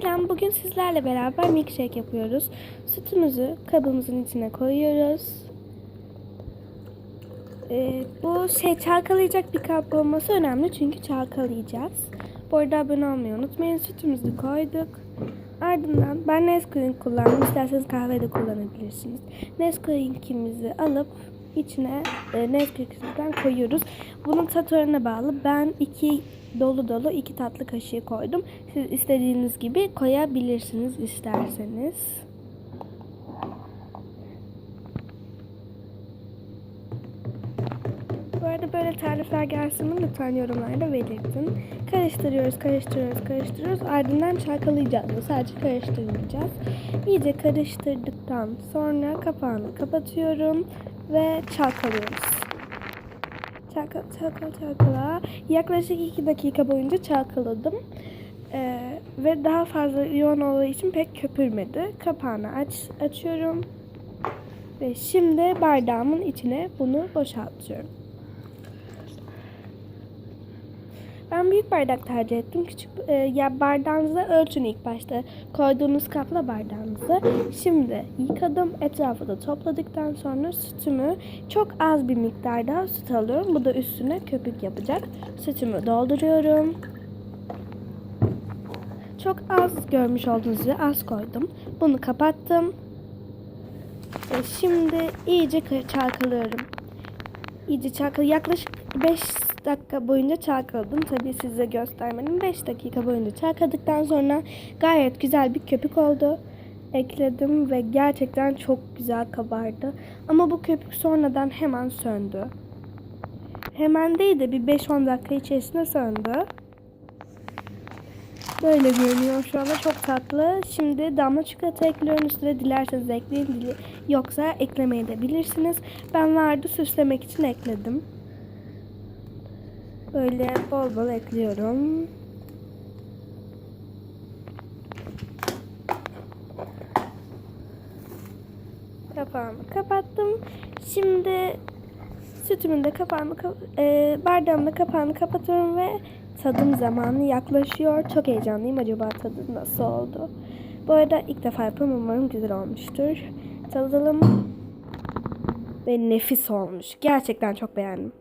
Selam, bugün sizlerle beraber milkshake yapıyoruz. Sütümüzü kabımızın içine koyuyoruz. Ee, bu şey çalkalayacak bir kap olması önemli çünkü çalkalayacağız. Bu arada abone olmayı unutmayın. Sütümüzü koyduk. Ardından ben Nesquik kullandım. İsterseniz kahve de kullanabilirsiniz. Nesquik'imizi alıp içine e, Nesquik'ten koyuyoruz. Bunun tat oranına bağlı. Ben iki dolu dolu iki tatlı kaşığı koydum. Siz istediğiniz gibi koyabilirsiniz isterseniz. Bu arada böyle tarifler gelsin lütfen yorumlarda belirtin. Karıştırıyoruz, karıştırıyoruz, karıştırıyoruz. Ardından çalkalayacağız. Sadece karıştırmayacağız. İyice karıştırdıktan sonra kapağını kapatıyorum ve çalkalıyoruz. Çalkala, çalkala, çalkala. Yaklaşık 2 dakika boyunca çalkaladım. Ee, ve daha fazla yoğun olduğu için pek köpürmedi. Kapağını aç, açıyorum. Ve şimdi bardağımın içine bunu boşaltıyorum. Ben büyük bardak tercih ettim. Küçük e, ya bardağınızı ölçün ilk başta. Koyduğunuz kapla bardağınızı. Şimdi yıkadım. Etrafı da topladıktan sonra sütümü çok az bir miktarda süt alıyorum. Bu da üstüne köpük yapacak. Sütümü dolduruyorum. Çok az görmüş olduğunuz gibi az koydum. Bunu kapattım. Ve şimdi iyice çalkalıyorum. İyice çalkal yaklaşık 5 dakika boyunca çalkaladım. Tabii size göstermedim. 5 dakika boyunca çalkaladıktan sonra gayet güzel bir köpük oldu. Ekledim ve gerçekten çok güzel kabardı. Ama bu köpük sonradan hemen söndü. Hemen değil de bir 5-10 dakika içerisinde söndü. Böyle görünüyor şu anda çok tatlı. Şimdi damla çikolata ekliyorum üstüne dilerseniz ekleyin yoksa eklemeyi de bilirsiniz. Ben vardı süslemek için ekledim. Böyle bol bol ekliyorum. Kapağımı kapattım. Şimdi sütümün de kapağını kap- e, bardağımın da kapağını kapatıyorum ve tadım zamanı yaklaşıyor. Çok heyecanlıyım. Acaba tadı nasıl oldu? Bu arada ilk defa yapıyorum. Umarım güzel olmuştur. Tadalım. Ve nefis olmuş. Gerçekten çok beğendim.